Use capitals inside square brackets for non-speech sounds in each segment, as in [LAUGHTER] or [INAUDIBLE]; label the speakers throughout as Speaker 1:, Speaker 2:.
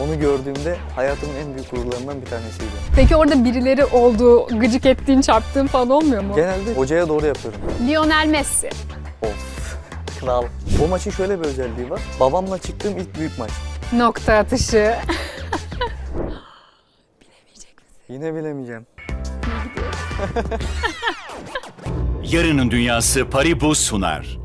Speaker 1: Onu gördüğümde hayatımın en büyük gururlarından bir tanesiydi.
Speaker 2: Peki orada birileri oldu, gıcık ettiğin, çarptığın falan olmuyor mu?
Speaker 1: Genelde hocaya doğru yapıyorum.
Speaker 2: Lionel Messi.
Speaker 1: Of. [LAUGHS] Kral. O maçın şöyle bir özelliği var. Babamla çıktığım ilk büyük maç.
Speaker 2: Nokta atışı. [LAUGHS]
Speaker 1: Yine bilemeyeceğim.
Speaker 3: Yarının Dünyası Paribu sunar.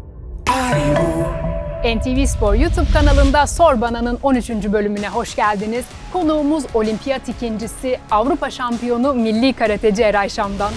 Speaker 2: NTV Spor YouTube kanalında Sor Bana'nın 13. bölümüne hoş geldiniz. Konuğumuz olimpiyat ikincisi, Avrupa şampiyonu milli karateci Eray Şam'dan.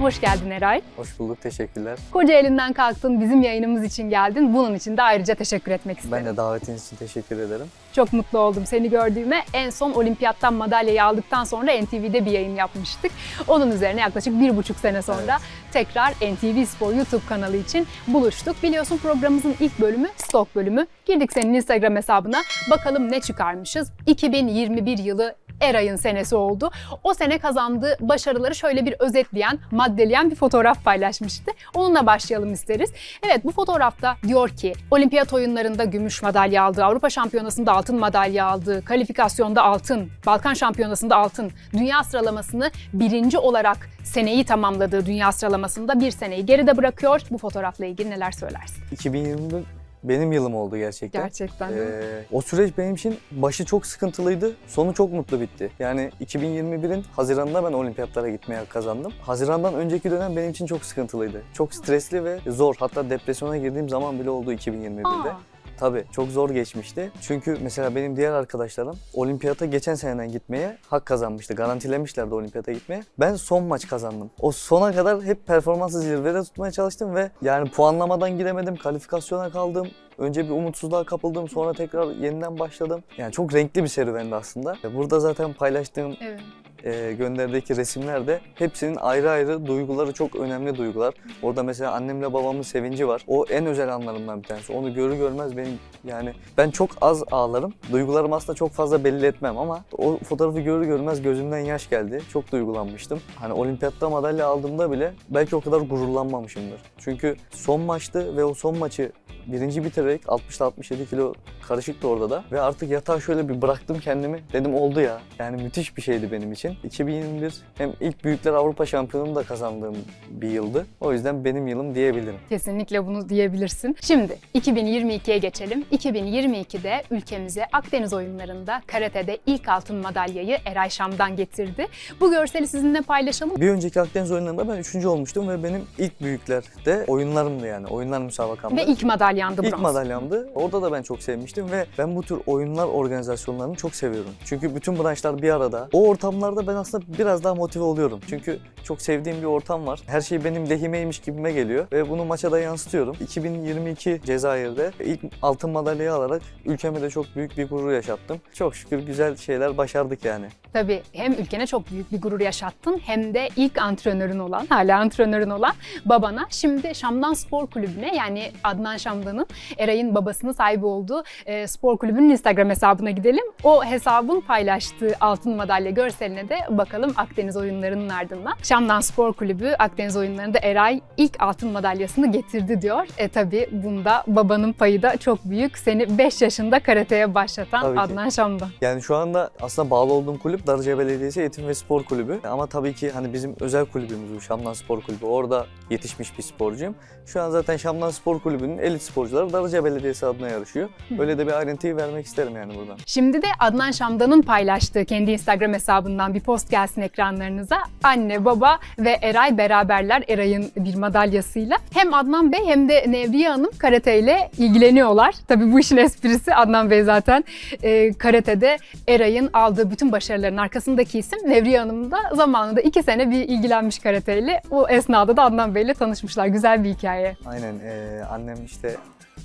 Speaker 2: Hoş geldin Eray.
Speaker 1: Hoş bulduk, teşekkürler.
Speaker 2: Koca elinden kalktın, bizim yayınımız için geldin. Bunun için de ayrıca teşekkür etmek isterim.
Speaker 1: Ben de davetiniz için teşekkür ederim.
Speaker 2: Çok mutlu oldum seni gördüğüme. En son olimpiyattan madalyayı aldıktan sonra NTV'de bir yayın yapmıştık. Onun üzerine yaklaşık bir buçuk sene sonra tekrar NTV Spor YouTube kanalı için buluştuk. Biliyorsun programımızın ilk bölümü stok bölümü. Girdik senin Instagram hesabına. Bakalım ne çıkarmışız. 2021 yılı Eray'ın senesi oldu. O sene kazandığı başarıları şöyle bir özetleyen, maddeleyen bir fotoğraf paylaşmıştı. Onunla başlayalım isteriz. Evet bu fotoğrafta diyor ki olimpiyat oyunlarında gümüş madalya aldı, Avrupa şampiyonasında altın madalya aldı, kalifikasyonda altın, Balkan şampiyonasında altın, dünya sıralamasını birinci olarak seneyi tamamladığı dünya sıralamasında bir seneyi geride bırakıyor. Bu fotoğrafla ilgili neler söylersin?
Speaker 1: 2021 benim yılım oldu gerçekten.
Speaker 2: Gerçekten.
Speaker 1: Ee, o süreç benim için başı çok sıkıntılıydı, sonu çok mutlu bitti. Yani 2021'in Haziran'da ben olimpiyatlara gitmeye kazandım. Haziran'dan önceki dönem benim için çok sıkıntılıydı. Çok stresli ve zor. Hatta depresyona girdiğim zaman bile oldu 2021'de.
Speaker 2: Aa.
Speaker 1: Tabii çok zor geçmişti. Çünkü mesela benim diğer arkadaşlarım olimpiyata geçen seneden gitmeye hak kazanmıştı. Garantilemişlerdi olimpiyata gitmeye. Ben son maç kazandım. O sona kadar hep performansı zirvede tutmaya çalıştım ve yani puanlamadan gidemedim. Kalifikasyona kaldım. Önce bir umutsuzluğa kapıldım. Sonra tekrar yeniden başladım. Yani çok renkli bir serüvendi aslında. Burada zaten paylaştığım
Speaker 2: Evet.
Speaker 1: E, gönderdeki resimlerde hepsinin ayrı ayrı duyguları çok önemli duygular. Orada mesela annemle babamın sevinci var. O en özel anlarımdan bir tanesi. Onu görür görmez benim yani ben çok az ağlarım. Duygularımı aslında çok fazla belli etmem ama o fotoğrafı görür görmez gözümden yaş geldi. Çok duygulanmıştım. Hani olimpiyatta madalya aldığımda bile belki o kadar gururlanmamışımdır. Çünkü son maçtı ve o son maçı birinci bitirerek 60-67 kilo karışıktı orada da. Ve artık yatağa şöyle bir bıraktım kendimi. Dedim oldu ya. Yani müthiş bir şeydi benim için. 2021 hem ilk Büyükler Avrupa Şampiyonu'nu da kazandığım bir yıldı. O yüzden benim yılım diyebilirim.
Speaker 2: Kesinlikle bunu diyebilirsin. Şimdi 2022'ye geçelim. 2022'de ülkemize Akdeniz oyunlarında karatede ilk altın madalyayı Eray Şam'dan getirdi. Bu görseli sizinle paylaşalım.
Speaker 1: Bir önceki Akdeniz oyunlarında ben üçüncü olmuştum ve benim ilk büyüklerde oyunlarımdı yani. Oyunlar müsabakamdı.
Speaker 2: Ve ilk madalyandı
Speaker 1: İlk
Speaker 2: bronz.
Speaker 1: madalyamdı. Orada da ben çok sevmiştim ve ben bu tür oyunlar organizasyonlarını çok seviyorum. Çünkü bütün branşlar bir arada. O ortamlarda ben aslında biraz daha motive oluyorum. Çünkü çok sevdiğim bir ortam var. Her şey benim lehimeymiş gibime geliyor ve bunu maça da yansıtıyorum. 2022 Cezayir'de ilk altın madalyayı alarak ülkeme de çok büyük bir gurur yaşattım. Çok şükür güzel şeyler başardık yani.
Speaker 2: Tabii hem ülkene çok büyük bir gurur yaşattın hem de ilk antrenörün olan, hala antrenörün olan babana şimdi Şam'dan Spor Kulübü'ne yani Adnan Şam'dan'ın Eray'ın babasının sahibi olduğu e, spor kulübünün Instagram hesabına gidelim. O hesabın paylaştığı altın madalya görseline de bakalım Akdeniz oyunlarının ardından. Şam'dan Spor Kulübü Akdeniz oyunlarında Eray ilk altın madalyasını getirdi diyor. E tabii bunda babanın payı da çok büyük. Seni 5 yaşında karateye başlatan
Speaker 1: Tabii ki.
Speaker 2: Adnan Şam'dan.
Speaker 1: Yani şu anda aslında bağlı olduğum kulüp Darıca Belediyesi Eğitim ve Spor Kulübü. Ama tabii ki hani bizim özel kulübümüz bu Şamdan Spor Kulübü. Orada yetişmiş bir sporcuyum. Şu an zaten Şamdan Spor Kulübü'nün elit sporcuları Darıca Belediyesi adına yarışıyor. Öyle de bir ayrıntıyı vermek isterim yani buradan.
Speaker 2: Şimdi de Adnan Şamdan'ın paylaştığı kendi Instagram hesabından bir post gelsin ekranlarınıza. Anne, baba ve Eray beraberler Eray'ın bir madalyasıyla. Hem Adnan Bey hem de Nevriye Hanım karateyle ilgileniyorlar. Tabii bu işin esprisi Adnan Bey zaten e, karatede Eray'ın aldığı bütün başarıların arkasındaki isim. Nevriye Hanım da zamanında iki sene bir ilgilenmiş karateyle. O esnada da Adnan Bey'le tanışmışlar. Güzel bir hikaye.
Speaker 1: Aynen eee, annem işte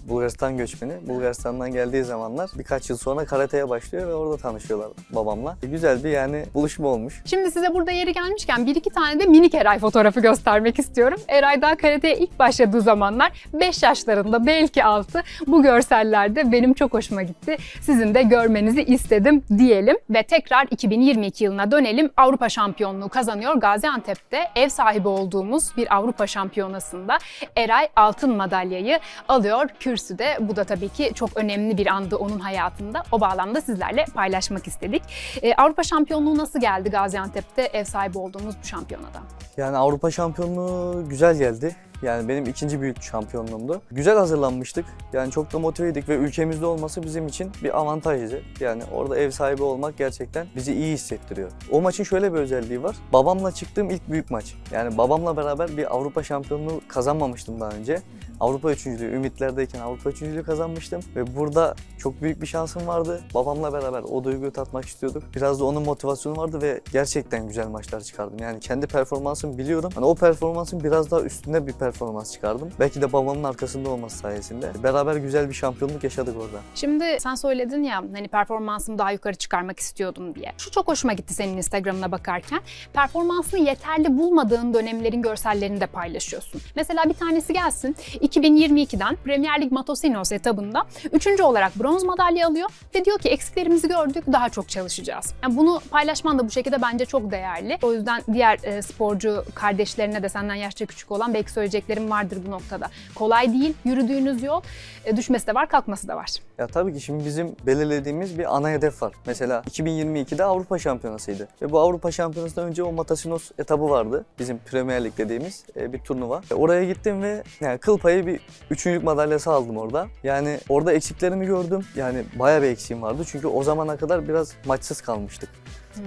Speaker 1: Bulgaristan göçmeni. Bulgaristan'dan geldiği zamanlar birkaç yıl sonra karateye başlıyor ve orada tanışıyorlar babamla. E, güzel bir yani buluşma olmuş.
Speaker 2: Şimdi size burada yeri gelmişken bir iki tane de minik Eray fotoğrafı göstermek istiyorum. Eray daha karateye ilk başladığı zamanlar 5 yaşlarında belki 6 bu görsellerde benim çok hoşuma gitti. Sizin de görmenizi istedim diyelim ve tekrar 2022 yılına dönelim. Avrupa şampiyonluğu kazanıyor Gaziantep'te ev sahibi olduğumuz bir Avrupa şampiyonasında Eray altın madalyayı alıyor. Kürsüde. Bu da tabii ki çok önemli bir andı onun hayatında. O bağlamda sizlerle paylaşmak istedik. Ee, Avrupa şampiyonluğu nasıl geldi Gaziantep'te ev sahibi olduğumuz bu şampiyonada?
Speaker 1: Yani Avrupa şampiyonluğu güzel geldi. Yani benim ikinci büyük şampiyonluğumdu. Güzel hazırlanmıştık. Yani çok da motiveydik ve ülkemizde olması bizim için bir avantajdı. Yani orada ev sahibi olmak gerçekten bizi iyi hissettiriyor. O maçın şöyle bir özelliği var. Babamla çıktığım ilk büyük maç. Yani babamla beraber bir Avrupa şampiyonluğu kazanmamıştım daha önce. Avrupa üçüncülüğü, ümitlerdeyken Avrupa üçüncülüğü kazanmıştım. Ve burada çok büyük bir şansım vardı. Babamla beraber o duyguyu tatmak istiyorduk. Biraz da onun motivasyonu vardı ve gerçekten güzel maçlar çıkardım. Yani kendi performansımı biliyorum. Hani o performansın biraz daha üstünde bir performans çıkardım. Belki de babamın arkasında olması sayesinde. Beraber güzel bir şampiyonluk yaşadık orada.
Speaker 2: Şimdi sen söyledin ya hani performansımı daha yukarı çıkarmak istiyordum diye. Şu çok hoşuma gitti senin Instagram'ına bakarken. Performansını yeterli bulmadığın dönemlerin görsellerini de paylaşıyorsun. Mesela bir tanesi gelsin. 2022'den Premier Lig Matosinhos etabında 3. olarak bronz madalya alıyor ve diyor ki eksiklerimizi gördük daha çok çalışacağız. Yani bunu paylaşman da bu şekilde bence çok değerli. O yüzden diğer e, sporcu kardeşlerine de senden yaşça küçük olan belki söyleyeceklerim vardır bu noktada. Kolay değil yürüdüğünüz yol. E, düşmesi de var kalkması da var.
Speaker 1: Ya tabii ki şimdi bizim belirlediğimiz bir ana hedef var. Mesela 2022'de Avrupa Şampiyonası'ydı. Ve bu Avrupa Şampiyonası'ndan önce o Matasinos etabı vardı. Bizim Premier Lig dediğimiz e, bir turnuva. E, Oraya gittim ve yani kıl payı bir üçüncülük madalyası aldım orada. Yani orada eksiklerimi gördüm. Yani bayağı bir eksiğim vardı. Çünkü o zamana kadar biraz maçsız kalmıştık.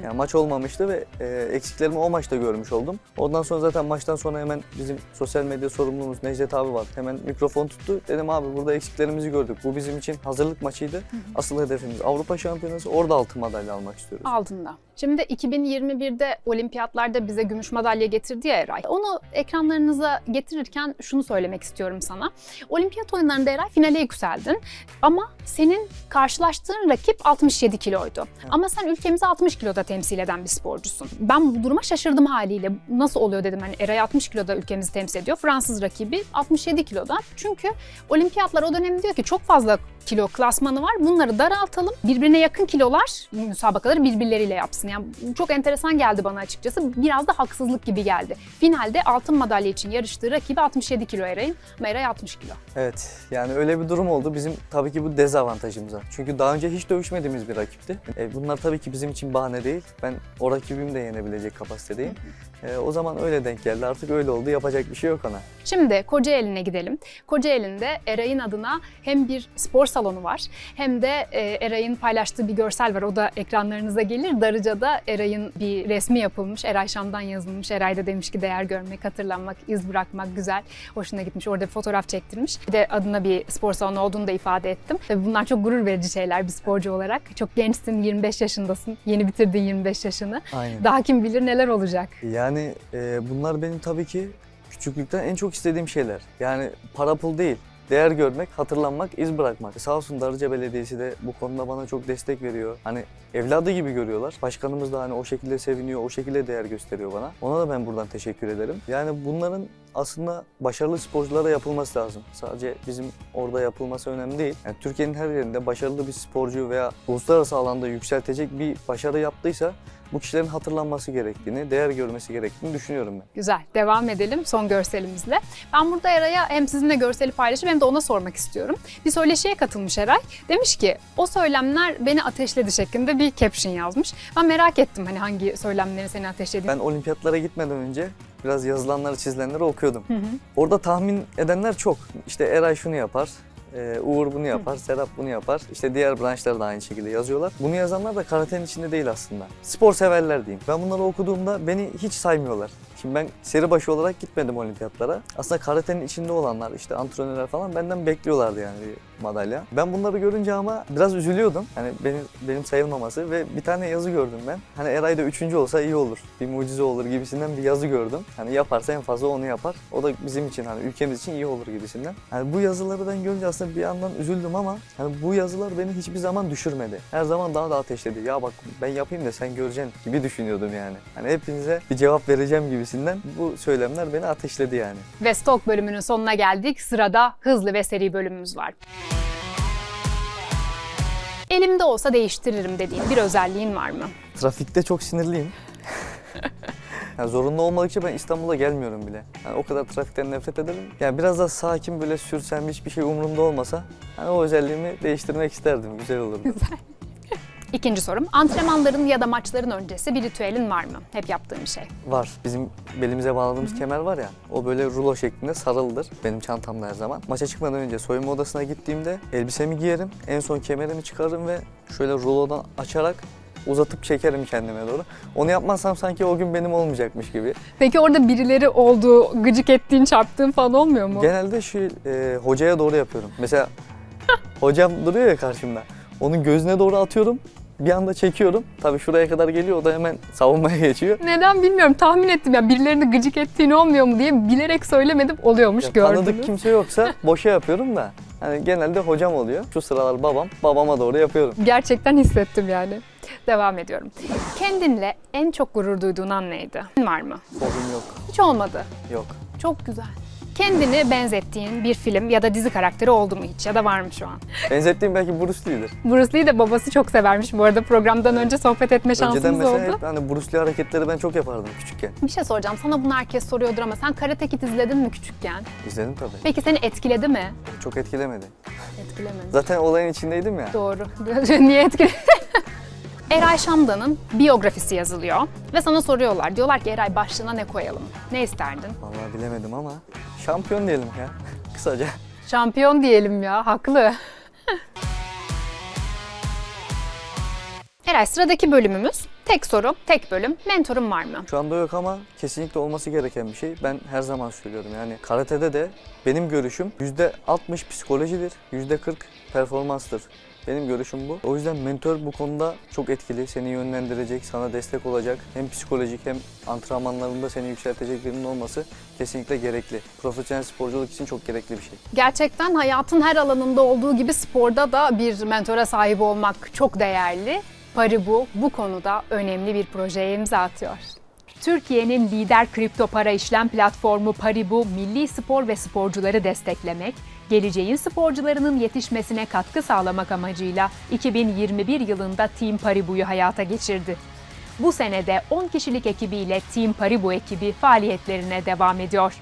Speaker 1: Yani maç olmamıştı ve e, eksiklerimi o maçta görmüş oldum. Ondan sonra zaten maçtan sonra hemen bizim sosyal medya sorumlumuz Necdet abi var. Hemen mikrofon tuttu. Dedim abi burada eksiklerimizi gördük. Bu bizim için hazırlık maçıydı. Asıl hedefimiz Avrupa Şampiyonası. Orada altın madalya almak istiyoruz.
Speaker 2: Altında. Şimdi 2021'de olimpiyatlarda bize gümüş madalya getirdi ya Eray. Onu ekranlarınıza getirirken şunu söylemek istiyorum sana. Olimpiyat oyunlarında Eray finale yükseldin ama senin karşılaştığın rakip 67 kiloydu. Ama sen ülkemizi 60 kiloda temsil eden bir sporcusun. Ben bu duruma şaşırdım haliyle. Nasıl oluyor dedim hani Eray 60 kiloda ülkemizi temsil ediyor. Fransız rakibi 67 kiloda. Çünkü olimpiyatlar o dönem diyor ki çok fazla kilo klasmanı var. Bunları daraltalım. Birbirine yakın kilolar müsabakaları birbirleriyle yapsın. Yani çok enteresan geldi bana açıkçası. Biraz da haksızlık gibi geldi. Finalde altın madalya için yarıştığı rakibi 67 kilo Eray'ın ama Eray 60 kilo.
Speaker 1: Evet yani öyle bir durum oldu. Bizim tabii ki bu dezavantajımıza. Çünkü daha önce hiç dövüşmediğimiz bir rakipti. E, bunlar tabii ki bizim için bahane. Ben o rakibimi de yenebilecek kapasitedeyim. E, o zaman öyle denk geldi. Artık öyle oldu. Yapacak bir şey yok ona.
Speaker 2: Şimdi Kocaeli'ne gidelim. Kocaeli'nde Eray'ın adına hem bir spor salonu var hem de e, Eray'ın paylaştığı bir görsel var. O da ekranlarınıza gelir. Darıca'da Eray'ın bir resmi yapılmış. Eray Şam'dan yazılmış. Eray da demiş ki değer görmek, hatırlanmak, iz bırakmak güzel. Hoşuna gitmiş. Orada bir fotoğraf çektirmiş. Bir de adına bir spor salonu olduğunu da ifade ettim. Tabii bunlar çok gurur verici şeyler bir sporcu olarak. Çok gençsin, 25 yaşındasın. Yeni bitirdin 25 yaşını.
Speaker 1: Aynen.
Speaker 2: Daha kim bilir neler olacak.
Speaker 1: Yani e, bunlar benim tabii ki küçüklükten en çok istediğim şeyler. Yani para pul değil. Değer görmek, hatırlanmak, iz bırakmak. Sağ olsun Darıca Belediyesi de bu konuda bana çok destek veriyor. Hani evladı gibi görüyorlar. Başkanımız da hani o şekilde seviniyor, o şekilde değer gösteriyor bana. Ona da ben buradan teşekkür ederim. Yani bunların aslında başarılı sporculara yapılması lazım. Sadece bizim orada yapılması önemli değil. Yani Türkiye'nin her yerinde başarılı bir sporcu veya uluslararası alanda yükseltecek bir başarı yaptıysa bu kişilerin hatırlanması gerektiğini, değer görmesi gerektiğini düşünüyorum ben.
Speaker 2: Güzel. Devam edelim son görselimizle. Ben burada Eray'a hem sizinle görseli paylaşıp hem de ona sormak istiyorum. Bir söyleşiye katılmış Eray. Demiş ki o söylemler beni ateşledi şeklinde bir caption yazmış. Ben merak ettim hani hangi söylemleri seni ateşledi.
Speaker 1: Ben olimpiyatlara gitmeden önce biraz yazılanları, çizilenleri okuyordum. Orada tahmin edenler çok. İşte Eray şunu yapar, e, Uğur bunu yapar, Serap bunu yapar. İşte diğer branşlar da aynı şekilde yazıyorlar. Bunu yazanlar da karatenin içinde değil aslında. Spor severler diyeyim. Ben bunları okuduğumda beni hiç saymıyorlar. Şimdi ben seri başı olarak gitmedim olimpiyatlara. Aslında karatenin içinde olanlar, işte antrenörler falan benden bekliyorlardı yani bir madalya. Ben bunları görünce ama biraz üzülüyordum. Hani benim benim sayılmaması ve bir tane yazı gördüm ben. Hani Eray da üçüncü olsa iyi olur. Bir mucize olur gibisinden bir yazı gördüm. Hani yaparsa en fazla onu yapar. O da bizim için hani ülkemiz için iyi olur gibisinden. Hani bu yazıları ben görünce aslında bir yandan üzüldüm ama hani bu yazılar beni hiçbir zaman düşürmedi. Her zaman daha da ateşledi. Ya bak ben yapayım da sen göreceksin gibi düşünüyordum yani. Hani hepinize bir cevap vereceğim gibisinden bu söylemler beni ateşledi yani.
Speaker 2: Ve Stok bölümünün sonuna geldik. Sırada hızlı ve seri bölümümüz var. Elimde olsa değiştiririm dediğin bir özelliğin var mı?
Speaker 1: Trafikte çok sinirliyim. [LAUGHS] Yani zorunlu olmadıkça ben İstanbul'a gelmiyorum bile. Yani o kadar trafikten nefret ederim. Yani biraz daha sakin böyle sürsem hiçbir şey umurumda olmasa hani o özelliğimi değiştirmek isterdim. Güzel olurdu. [LAUGHS]
Speaker 2: İkinci sorum. Antrenmanların ya da maçların öncesi bir ritüelin var mı? Hep yaptığın bir şey.
Speaker 1: Var. Bizim belimize bağladığımız kemer var ya. O böyle rulo şeklinde sarılıdır. Benim çantamda her zaman. Maça çıkmadan önce soyunma odasına gittiğimde elbisemi giyerim. En son kemerimi çıkarırım ve şöyle rulodan açarak uzatıp çekerim kendime doğru. Onu yapmazsam sanki o gün benim olmayacakmış gibi.
Speaker 2: Peki orada birileri olduğu, gıcık ettiğin, çarptığın falan olmuyor mu?
Speaker 1: Genelde şu e, hocaya doğru yapıyorum. Mesela [LAUGHS] hocam duruyor ya karşımda. Onun gözüne doğru atıyorum. Bir anda çekiyorum. Tabii şuraya kadar geliyor. O da hemen savunmaya [LAUGHS] geçiyor.
Speaker 2: Neden bilmiyorum. Tahmin ettim ya birilerini gıcık ettiğin olmuyor mu diye bilerek söylemedim. Oluyormuş
Speaker 1: Ya
Speaker 2: gördünüz.
Speaker 1: tanıdık kimse yoksa [LAUGHS] boşa yapıyorum da. Hani genelde hocam oluyor. Şu sıralar babam. Babama doğru yapıyorum.
Speaker 2: Gerçekten hissettim yani. Devam ediyorum. Kendinle en çok gurur duyduğun an neydi? Var mı?
Speaker 1: Fobim yok.
Speaker 2: Hiç olmadı.
Speaker 1: Yok.
Speaker 2: Çok güzel. Kendini benzettiğin bir film ya da dizi karakteri oldu mu hiç ya da var mı şu an?
Speaker 1: Benzettiğim belki Bruce Lee'dir.
Speaker 2: Bruce Lee de babası çok severmiş bu arada programdan önce sohbet etme
Speaker 1: Önceden
Speaker 2: şansımız
Speaker 1: mesela
Speaker 2: oldu.
Speaker 1: hep hani Bruce Lee hareketleri ben çok yapardım küçükken.
Speaker 2: Bir şey soracağım sana bunu herkes soruyordur ama sen Karate Kid izledin mi küçükken?
Speaker 1: İzledim tabii.
Speaker 2: Peki seni etkiledi mi?
Speaker 1: Çok etkilemedi.
Speaker 2: Etkilemedi.
Speaker 1: Zaten olayın içindeydim ya.
Speaker 2: Doğru. [LAUGHS] Niye etkiledi? Eray Şamdan'ın biyografisi yazılıyor ve sana soruyorlar. Diyorlar ki Eray başlığına ne koyalım? Ne isterdin?
Speaker 1: Vallahi bilemedim ama şampiyon diyelim ya. [LAUGHS] Kısaca.
Speaker 2: Şampiyon diyelim ya, haklı. Eray sıradaki bölümümüz tek soru, tek bölüm. Mentorun var mı?
Speaker 1: Şu anda yok ama kesinlikle olması gereken bir şey. Ben her zaman söylüyorum yani karatede de benim görüşüm %60 psikolojidir, %40 performanstır. Benim görüşüm bu. O yüzden mentor bu konuda çok etkili. Seni yönlendirecek, sana destek olacak. Hem psikolojik hem antrenmanlarında seni yükseltecek birinin olması kesinlikle gerekli. Profesyonel sporculuk için çok gerekli bir şey.
Speaker 2: Gerçekten hayatın her alanında olduğu gibi sporda da bir mentora sahip olmak çok değerli. Paribu bu konuda önemli bir projeye imza atıyor. Türkiye'nin lider kripto para işlem platformu Paribu, milli spor ve sporcuları desteklemek, geleceğin sporcularının yetişmesine katkı sağlamak amacıyla 2021 yılında Team Paribu'yu hayata geçirdi. Bu senede 10 kişilik ekibiyle Team Paribu ekibi faaliyetlerine devam ediyor.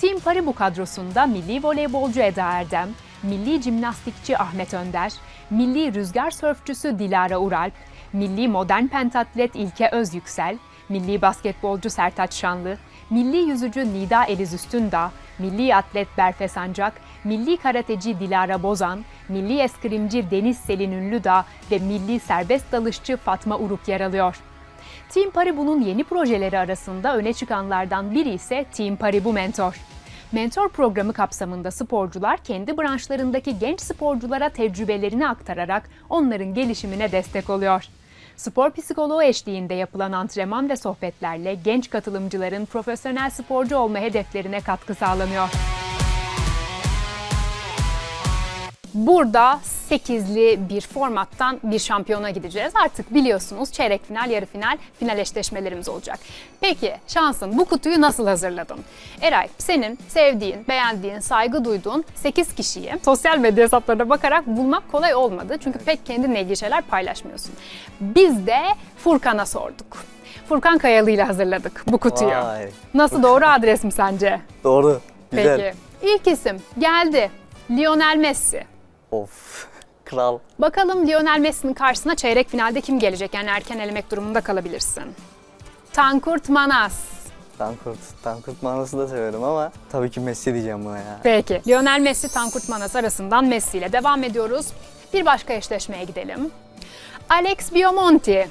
Speaker 2: Team Paribu kadrosunda milli voleybolcu Eda Erdem, milli jimnastikçi Ahmet Önder, milli rüzgar sörfçüsü Dilara Uralp, milli modern pentatlet İlke Özyüksel, milli basketbolcu Sertaç Şanlı, milli yüzücü Nida Eliz Üstündağ, milli atlet Berfe Sancak, milli karateci Dilara Bozan, milli eskrimci Deniz Selin Ünlüdağ ve milli serbest dalışçı Fatma Uruk yer alıyor. Team Paribu'nun yeni projeleri arasında öne çıkanlardan biri ise Team Paribu Mentor. Mentor programı kapsamında sporcular kendi branşlarındaki genç sporculara tecrübelerini aktararak onların gelişimine destek oluyor. Spor psikoloğu eşliğinde yapılan antrenman ve sohbetlerle genç katılımcıların profesyonel sporcu olma hedeflerine katkı sağlanıyor. Burada 8'li bir formattan bir şampiyona gideceğiz. Artık biliyorsunuz çeyrek final, yarı final, final eşleşmelerimiz olacak. Peki şansın bu kutuyu nasıl hazırladın? Eray senin sevdiğin, beğendiğin, saygı duyduğun 8 kişiyi sosyal medya hesaplarına bakarak bulmak kolay olmadı. Çünkü pek kendinle ilgili şeyler paylaşmıyorsun. Biz de Furkan'a sorduk. Furkan Kayalı ile hazırladık bu kutuyu.
Speaker 1: Vay.
Speaker 2: Nasıl doğru adres mi sence?
Speaker 1: Doğru. Güzel.
Speaker 2: Peki. İlk isim geldi. Lionel Messi.
Speaker 1: Of. Kral.
Speaker 2: Bakalım Lionel Messi'nin karşısına çeyrek finalde kim gelecek? Yani erken elemek durumunda kalabilirsin. Tankurt Manas.
Speaker 1: Tankurt. Tankurt manası da severim ama tabii ki Messi diyeceğim buna ya.
Speaker 2: Peki. Lionel Messi, Tankurt Manas arasından Messi ile devam ediyoruz. Bir başka eşleşmeye gidelim. Alex Biomonti.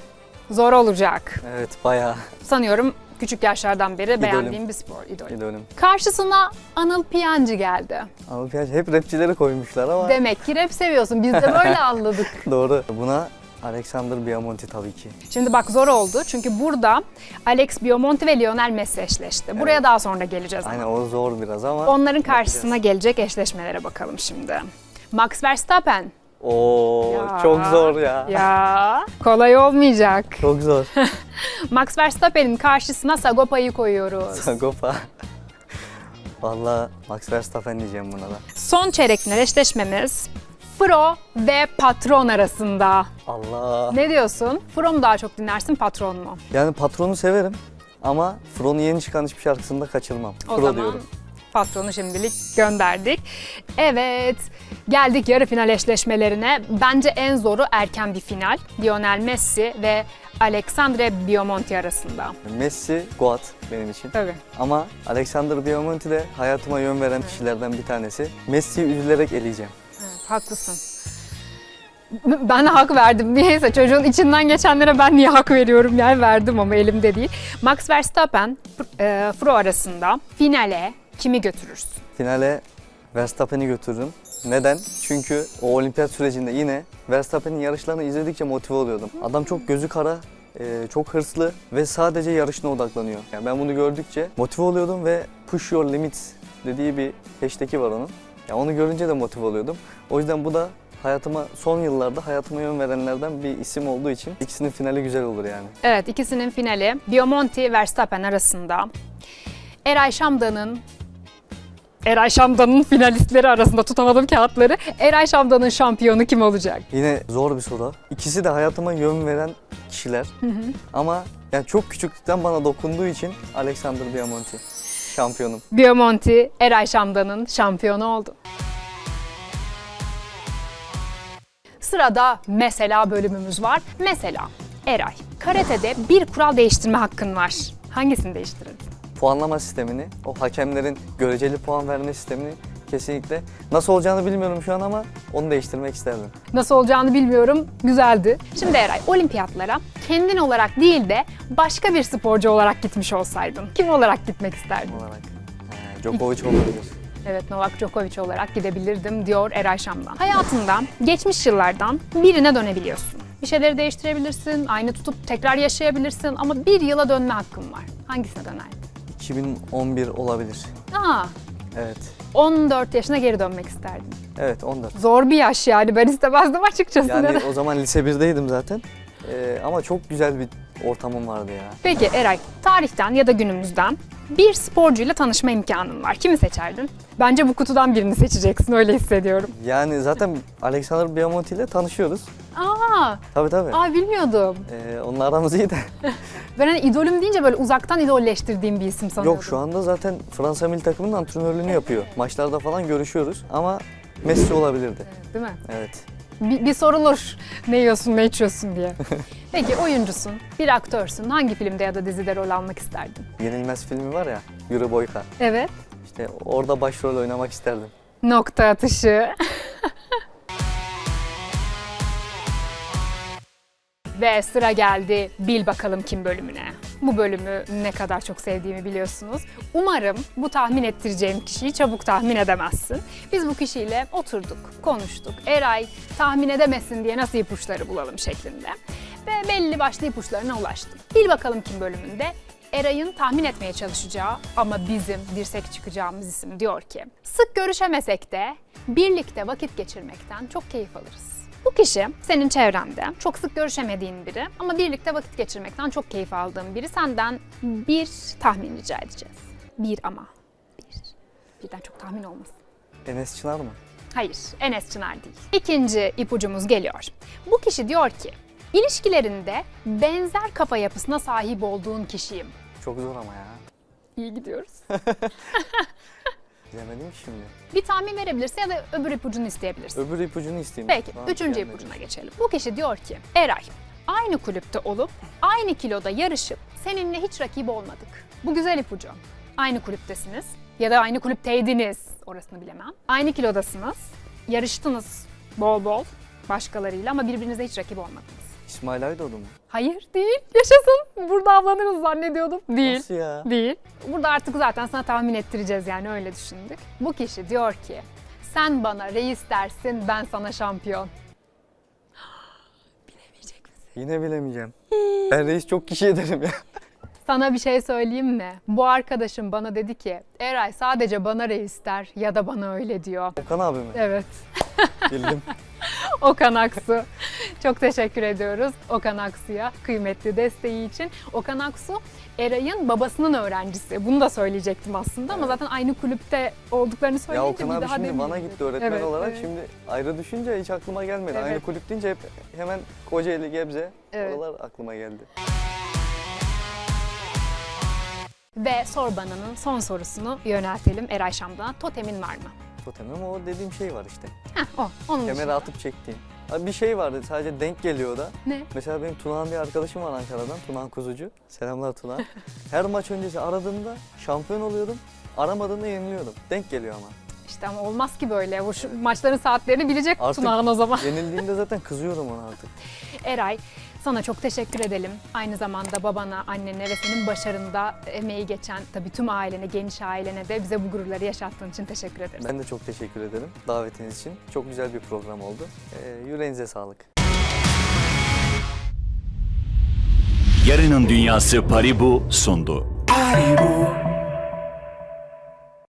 Speaker 2: Zor olacak.
Speaker 1: Evet bayağı
Speaker 2: Sanıyorum küçük yaşlardan beri beğendiğim bir spor idolü.
Speaker 1: idolüm.
Speaker 2: Karşısına Anıl Piyancı geldi.
Speaker 1: Ama Piyaj hep rapçileri koymuşlar ama
Speaker 2: Demek ki rap seviyorsun. Biz de böyle [LAUGHS] anladık.
Speaker 1: doğru. Buna Alexander Biamonti tabii ki.
Speaker 2: Şimdi bak zor oldu çünkü burada Alex Biomonti ve Lionel Messi eşleşti. Buraya daha sonra geleceğiz ama.
Speaker 1: Aynen o zor biraz ama.
Speaker 2: Onların karşısına gelecek eşleşmelere bakalım şimdi. Max Verstappen.
Speaker 1: Oo
Speaker 2: Ya.
Speaker 1: çok zor ya.
Speaker 2: Ya kolay olmayacak.
Speaker 1: Çok zor. [LAUGHS]
Speaker 2: Max Verstappen'in karşısına Sagopa'yı koyuyoruz.
Speaker 1: Sagopa. [LAUGHS] Vallahi Max Verstappen diyeceğim buna da.
Speaker 2: Son çeyrek final eşleşmemiz Pro ve Patron arasında.
Speaker 1: Allah.
Speaker 2: Ne diyorsun? Pro mu daha çok dinlersin, Patron mu?
Speaker 1: Yani patronu severim Ama Fro'nun yeni çıkan hiçbir şarkısını da kaçırmam.
Speaker 2: O
Speaker 1: Fro
Speaker 2: zaman
Speaker 1: diyorum.
Speaker 2: Patronu şimdilik gönderdik. Evet, geldik yarı final eşleşmelerine. Bence en zoru erken bir final. Lionel Messi ve Alexandre Biomonti arasında.
Speaker 1: Messi, Goat benim için.
Speaker 2: Tabii.
Speaker 1: Ama Alexander Diamanti de hayatıma yön veren kişilerden bir tanesi. Messi'yi üzülerek eleyeceğim.
Speaker 2: Evet, haklısın. Ben de hak verdim. Niyeyse çocuğun içinden geçenlere ben niye hak veriyorum yani verdim ama elimde değil. Max Verstappen, e, Fro arasında finale kimi götürürsün?
Speaker 1: Finale Verstappen'i götürürüm. Neden? Çünkü o olimpiyat sürecinde yine Verstappen'in yarışlarını izledikçe motive oluyordum. Adam çok gözü kara, e, çok hırslı ve sadece yarışına odaklanıyor. Yani ben bunu gördükçe motive oluyordum ve push your limits dediği bir hashtag'i var onun. Yani onu görünce de motive oluyordum. O yüzden bu da hayatıma son yıllarda hayatıma yön verenlerden bir isim olduğu için ikisinin finali güzel olur yani.
Speaker 2: Evet ikisinin finali Biomonti Verstappen arasında. Eray Şamdan'ın Eray Şamdan'ın finalistleri arasında tutamadım kağıtları. Eray Şamdan'ın şampiyonu kim olacak?
Speaker 1: Yine zor bir soru. İkisi de hayatıma yön veren kişiler. Ama yani çok küçüklükten bana dokunduğu için Alexander Diamonti şampiyonum.
Speaker 2: Biomonti Eray Şamdan'ın şampiyonu oldu. Sırada mesela bölümümüz var. Mesela Eray, karatede bir kural değiştirme hakkın var. Hangisini değiştirirdin?
Speaker 1: Puanlama sistemini, o hakemlerin göreceli puan verme sistemini kesinlikle nasıl olacağını bilmiyorum şu an ama onu değiştirmek isterdim.
Speaker 2: Nasıl olacağını bilmiyorum. Güzeldi. Şimdi Eray, olimpiyatlara kendin olarak değil de başka bir sporcu olarak gitmiş olsaydın. Kim olarak gitmek isterdin?
Speaker 1: olarak. Ee, Djokovic olabilir.
Speaker 2: Evet Novak Djokovic olarak gidebilirdim diyor Eray Şam'dan. Hayatından, geçmiş yıllardan birine dönebiliyorsun. Bir şeyleri değiştirebilirsin, aynı tutup tekrar yaşayabilirsin ama bir yıla dönme hakkın var. Hangisine dönerdin?
Speaker 1: 2011 olabilir.
Speaker 2: Aa,
Speaker 1: Evet.
Speaker 2: 14 yaşına geri dönmek isterdim.
Speaker 1: Evet 14.
Speaker 2: Zor bir yaş yani ben istemezdim açıkçası.
Speaker 1: Yani o zaman lise 1'deydim zaten. Ee, ama çok güzel bir ortamım vardı ya.
Speaker 2: Peki Eray, tarihten ya da günümüzden bir sporcuyla tanışma imkanın var. Kimi seçerdin? Bence bu kutudan birini seçeceksin öyle hissediyorum.
Speaker 1: Yani zaten Alexander Biamonti ile tanışıyoruz.
Speaker 2: Aa,
Speaker 1: Tabii tabii.
Speaker 2: aa bilmiyordum.
Speaker 1: Ee, onunla aramız iyi de. [LAUGHS]
Speaker 2: Ben hani idolüm deyince böyle uzaktan idolleştirdiğim bir isim sanıyordum.
Speaker 1: Yok şu anda zaten Fransa milli takımının antrenörlüğünü yapıyor. Maçlarda falan görüşüyoruz ama Messi olabilirdi.
Speaker 2: Değil mi?
Speaker 1: Evet.
Speaker 2: Bir, bir sorulur ne yiyorsun ne içiyorsun diye. [LAUGHS] Peki oyuncusun, bir aktörsün. Hangi filmde ya da dizide rol almak isterdin?
Speaker 1: Yenilmez filmi var ya, Yürü Boyka.
Speaker 2: Evet.
Speaker 1: İşte orada başrol oynamak isterdim.
Speaker 2: Nokta atışı. [LAUGHS] Ve sıra geldi Bil Bakalım Kim bölümüne. Bu bölümü ne kadar çok sevdiğimi biliyorsunuz. Umarım bu tahmin ettireceğim kişiyi çabuk tahmin edemezsin. Biz bu kişiyle oturduk, konuştuk. Eray tahmin edemesin diye nasıl ipuçları bulalım şeklinde. Ve belli başlı ipuçlarına ulaştık. Bil Bakalım Kim bölümünde Eray'ın tahmin etmeye çalışacağı ama bizim dirsek çıkacağımız isim diyor ki sık görüşemesek de birlikte vakit geçirmekten çok keyif alırız. Bu kişi senin çevrende çok sık görüşemediğin biri ama birlikte vakit geçirmekten çok keyif aldığın biri senden bir tahmin rica edeceğiz. Bir ama. Bir. Birden çok tahmin olmasın.
Speaker 1: Enes Çınar mı?
Speaker 2: Hayır, Enes Çınar değil. İkinci ipucumuz geliyor. Bu kişi diyor ki, ilişkilerinde benzer kafa yapısına sahip olduğun kişiyim.
Speaker 1: Çok zor ama ya.
Speaker 2: İyi gidiyoruz. [LAUGHS]
Speaker 1: Bilemedim ki şimdi.
Speaker 2: Bir tahmin verebilirsin ya da öbür ipucunu isteyebilirsin.
Speaker 1: Öbür ipucunu isteyeyim.
Speaker 2: Peki,
Speaker 1: Tamam,
Speaker 2: üçüncü
Speaker 1: gelmedi.
Speaker 2: ipucuna geçelim. Bu kişi diyor ki, Eray, aynı kulüpte olup, aynı kiloda yarışıp seninle hiç rakip olmadık. Bu güzel ipucu. Aynı kulüptesiniz ya da aynı kulüpteydiniz, orasını bilemem. Aynı kilodasınız, yarıştınız bol bol başkalarıyla ama birbirinize hiç rakip olmadınız.
Speaker 1: İsmail Aydoğdu mu?
Speaker 2: Hayır değil, yaşasın. Burada avlanırız zannediyordum. Değil.
Speaker 1: Nasıl ya?
Speaker 2: Değil. Burada artık zaten sana tahmin ettireceğiz yani öyle düşündük. Bu kişi diyor ki sen bana reis dersin ben sana şampiyon. [GASPS] Bilemeyecek misin?
Speaker 1: Yine bilemeyeceğim. ben reis çok kişi ederim ya. [LAUGHS]
Speaker 2: Sana bir şey söyleyeyim mi? Bu arkadaşım bana dedi ki Eray sadece bana reis der ya da bana öyle diyor.
Speaker 1: Okan abi mi?
Speaker 2: Evet.
Speaker 1: Bildim. [LAUGHS] [LAUGHS]
Speaker 2: Okan Aksu. Çok teşekkür ediyoruz Okan Aksu'ya kıymetli desteği için. Okan Aksu Eray'ın babasının öğrencisi. Bunu da söyleyecektim aslında ama
Speaker 1: Evet.
Speaker 2: zaten aynı kulüpte olduklarını
Speaker 1: ya
Speaker 2: söyleyince
Speaker 1: Okan
Speaker 2: bir
Speaker 1: abi
Speaker 2: daha
Speaker 1: şimdi bana gitti öğretmen
Speaker 2: Evet,
Speaker 1: olarak.
Speaker 2: evet.
Speaker 1: Şimdi ayrı düşünce hiç aklıma gelmedi. Aynı
Speaker 2: Evet.
Speaker 1: kulüp deyince hep hemen Kocaeli, Gebze
Speaker 2: Evet.
Speaker 1: oralar aklıma geldi.
Speaker 2: Ve Sorbana'nın son sorusunu yöneltelim Eray Şam'dan. Totemin var mı?
Speaker 1: Totemim o dediğim şey var işte.
Speaker 2: Heh, o. Onun
Speaker 1: Kemere
Speaker 2: dışında.
Speaker 1: atıp çektiğim. Abi bir şey vardı sadece denk geliyor da.
Speaker 2: Ne?
Speaker 1: Mesela benim Tunağan bir arkadaşım var Ankara'dan. Tunağan Kuzucu. Selamlar Tunağan. [LAUGHS] Her maç öncesi aradığımda şampiyon oluyordum. Aramadığında yeniliyordum. Denk geliyor ama.
Speaker 2: İşte ama olmaz ki böyle. O şu maçların saatlerini bilecek
Speaker 1: Artık-
Speaker 2: Tunağan o zaman. [LAUGHS]
Speaker 1: Yenildiğimde zaten kızıyorum ona artık.
Speaker 2: Eray sana çok teşekkür edelim. Aynı zamanda babana, annene ve senin başarında emeği geçen tabii tüm ailene, geniş ailene de bize bu gururları yaşattığın için teşekkür ederiz.
Speaker 1: Ben de çok teşekkür ederim davetiniz için. Çok güzel bir program oldu. Ee, yüreğinize sağlık.
Speaker 3: Yarının Dünyası Paribu sundu.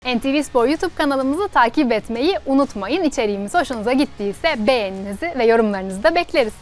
Speaker 2: NTV Spor YouTube kanalımızı takip etmeyi unutmayın. İçeriğimiz hoşunuza gittiyse beğeninizi ve yorumlarınızı da bekleriz.